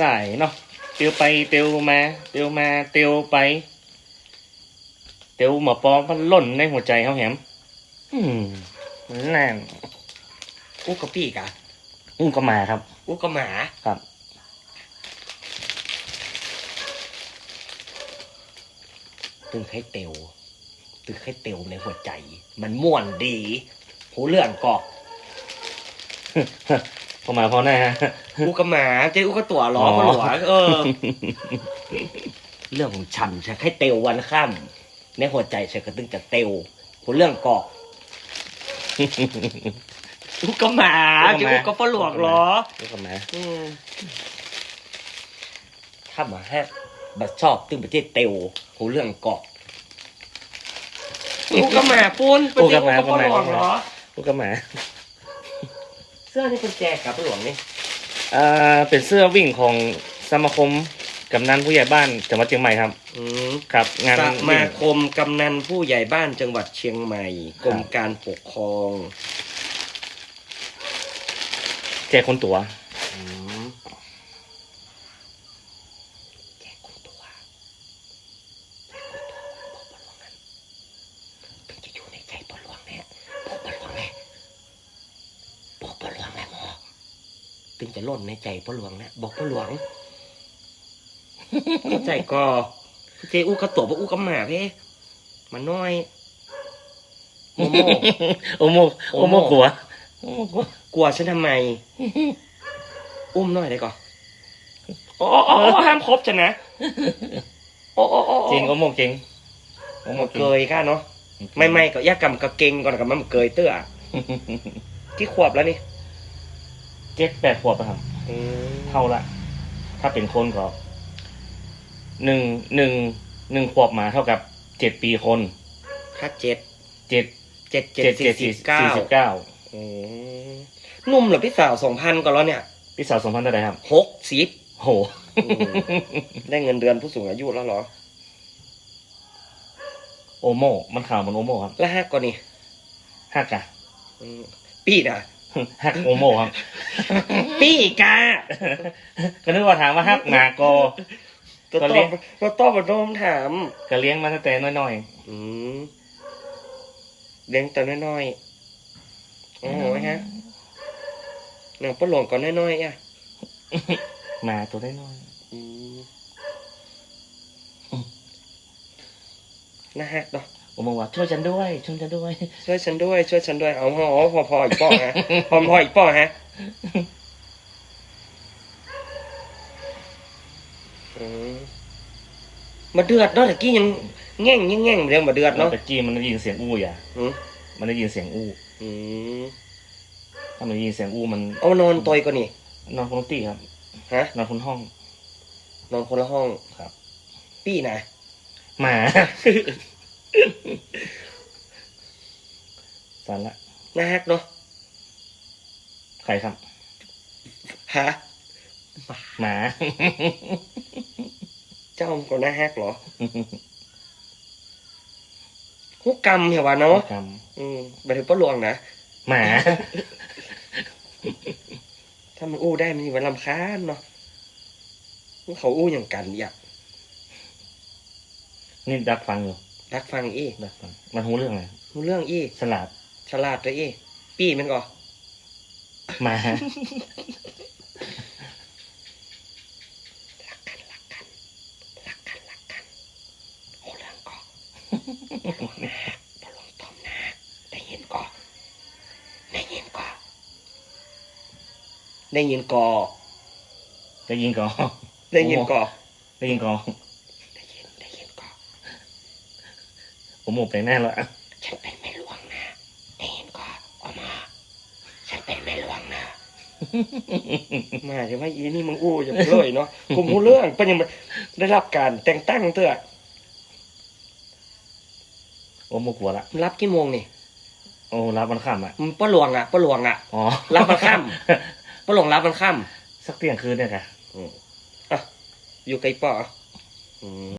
สายเนาะเตียวไปเตียวมาเตียวมาเตียวไปเตียวหมอปอมันหล่นในหัวใจเขาแหมอืมนั่นอู้กับปีกอะอุ้งก็มาครับอู้กับหมาครับ ตึงให้เตียวตึงให้เตียวในหัวใจ มันม่วนดีหูเลื่อนกอก พอมาพอหน้าฮะอู้กับหมาเจ๊อู้กับตัวล้ออ๋อก็หลวเออ เรื่องของฉันฉันให้เตียววันค่ำในหัวใจฉันก็ตึงจะเตียวหูเรื่องกอกอู้กับหมาเจ๊อู้กับฝรั่งเหรออุ้งก็มาอืมถ้ามาฮะบัดชอบตึงประเทศเตียวหูเรื่องกอกอู้กับหมาปุ้นเป็นเจ๊อู้กับฝรั่งเหรออุ้งก็มา เสื้อนี่เป็นแจกกับฝรั่งนี่อ่าเป็นเสื้อวิ่งของสมาคมกำนันผู้ใหญ่บ้านจังหวัดเชียงใหม่ครับ อืมครับ งานสวิ่มางคมกำนันผู้ใหญ่บ้านจังหวัดเชียงใหม่กรมการปกครอง แจกคนตั๋ว อืมแจกคนตัวแจกคนตัวบอกบอลวงนั้นถึงจะอยู่ในใจบอลวงแน่บอกบอลวงแน่บอกบอลวงแน่หมอ ถึงจะล่นในใจบอลวงแน่บอกบอลวงใจก็เจอู้กระตัวบอู้กระหมาเพ่มันน้อยโมโมโอโมโอโมโอโม่กลัวโอโมกลัวกลัวฉันทำไม อุ้มหน่อยได้ก่อนโอ้โอ้โอ้ห้ามครบฉันนะโอ้โอ้โอ้จริงโอโมจริงโอโมเกยค่ะเนาะไม่ไม่ก็ยากกำกะเกงก่อนกับมันเกยเตื้อที่ขวบแล้วนี่เจ็ดแปดขวบอะครับเท่าละ ถ้าเป็นคนก็หนึ่งหนึ่งหนึ่งขวบหมาเท่ากับเจ็ดปีคนถ้าเจ็ดเจ็ดเจ็ดเจ็ดเจ็ดสี่เจ็ดสิสี่บเก้าสี่สิบเก้าอืมหนุ่มเหรอพี่สาวสองพันก่อนแล้วเนี่ยพี่สาวสองพันเท่าไหร่ครับหกสิบโห อืมได้เงินเดือนผู้สูงอายุแล้วเหรอโอโมมันข่าวมันโอโมครับ แล้วฮักก่อนนี่ฮักอะอืมปีน่ะ ฮักโอโมครับปีกา ก็นึกว่าถามว่าฮักหมากอตัวก็ตเรีอยบกตัวตอบมาโดมถามก็เลี้ยงมาตั้งแต่น้อยอืมเลี้ยงแต่น้อยๆๆโอ้โหฮะหนังปลาหลวงก่อนน้อยๆอะหมาตัวน้อยอืมน่าฮักเนาะๆโอโมว่าช่วยฉันด้วย ช่วยฉันด้วย ช่วยฉันด้วย ช่วยฉันด้วย เอาพอพอพออีกป้อฮะพอพออีกป้อฮะอืมมาเดือดเนาะตะกี้ยังแง่งยังแง่งเดี๋ยวมาเดือดเนาะเนาะตะกี้มันได้ยินเสียงอู้อย่าอืมมันได้ยินเสียงอู้อืมถ้ามันได้ยินเสียงอู้มันเอานอนตัวก่อนนี่นอนคนละที่ครับฮะนอนคนห้อง นอนคนละห้องครับ ปี้นะหมา สันละน่าฮักเนาะใครครับฮะหมา เจ้ามันก็น่าฮักเหรอฮุกกรรมเหรอวะเนาะกอืมไปถึงป้าหลวงนะำหมา ถ้ามันอู้ได้มันอยู่วันลำคาญเนาะมันเขาอู้อย่างกันอยากนี่ดักฟังอยู่ รักฟังอีดักฟังมันหูเรื่องอะไรรู้เรื่องอีฉลาดฉลาดเลยอีปี้มันก็หมารักกันรักกันรักกันรักกันโอ้เรื่องก็ป้าหลวงนะป้าหลวงตอมนะได้ยินก็ได้ยินก็ได้ยินก็จะยิงก่อนได้ยินก็ได้ยิงก่อน ได้ยินได้ยินก็ ผมหมดไปแน่แล้วฉันเป็นแม่หลวงนะได้ยินก็ออกมา ฉันเป็นแม่หลวงนะมาใช่ไหมอีนี่มึงอู้อย่างเลยเนาะกูรู้เรื่องเป็นยังไงได้รับการแต่งตั้งเตื้อโอ้โมกลัวละรับกี่โมงนี่โอ้รับมันค่ำอะมึงป้าหลวงอะป้าหลวงอะอ๋อรับมันค่ำป้าหลวงรับมันค่สักเที่ยงคืนเนี่ยค่ะำอยู่ไกลป่ออืม